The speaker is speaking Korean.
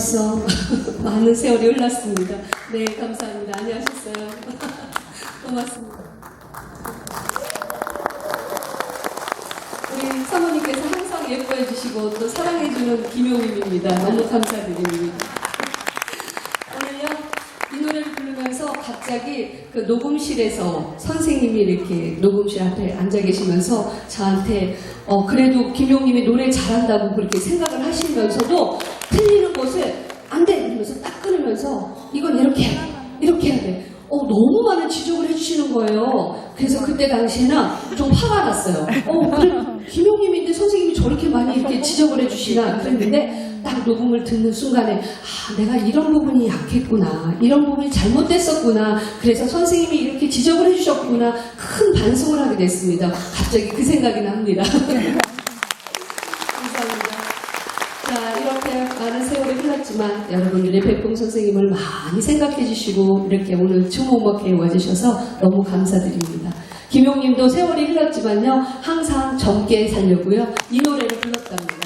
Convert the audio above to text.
벌써 많은 세월이 흘렀습니다. 네, 감사합니다. 안녕하셨어요. 고맙습니다. 우리 사모님께서 항상 예뻐해 주시고 또 사랑해 주는 김용임입니다. 너무 감사드립니다. 오늘요, 이 노래를 부르면서 갑자기 그 녹음실에서 선생님이 이렇게 녹음실 앞에 앉아 계시면서 저한테 어, 그래도 김용님이 노래 잘한다고 그렇게 생각을 하시면서도 틀리는 곳을 안 돼! 이러면서 딱 끊으면서 이건 이렇게 해야 돼. 이렇게 해야 돼. 어, 너무 많은 지적을 해주시는 거예요. 그래서 그때 당시에는 좀 화가 났어요. 어, 그래, 김용님인데 선생님이 저렇게 많이 이렇게 지적을 해주시나 그랬는데 딱 녹음을 듣는 순간에 아, 내가 이런 부분이 약했구나. 이런 부분이 잘못됐었구나. 그래서 선생님이 이렇게 지적을 해주셨구나. 큰 반성을 하게 됐습니다. 갑자기 그 생각이 납니다. 자, 이렇게 많은 세월이 흘렀지만 여러분들이 백봉 선생님을 많이 생각해 주시고 이렇게 오늘 추모음악회에 와주셔서 너무 감사드립니다. 김용님도 세월이 흘렀지만요, 항상 젊게 살려고요. 이 노래를 불렀답니다.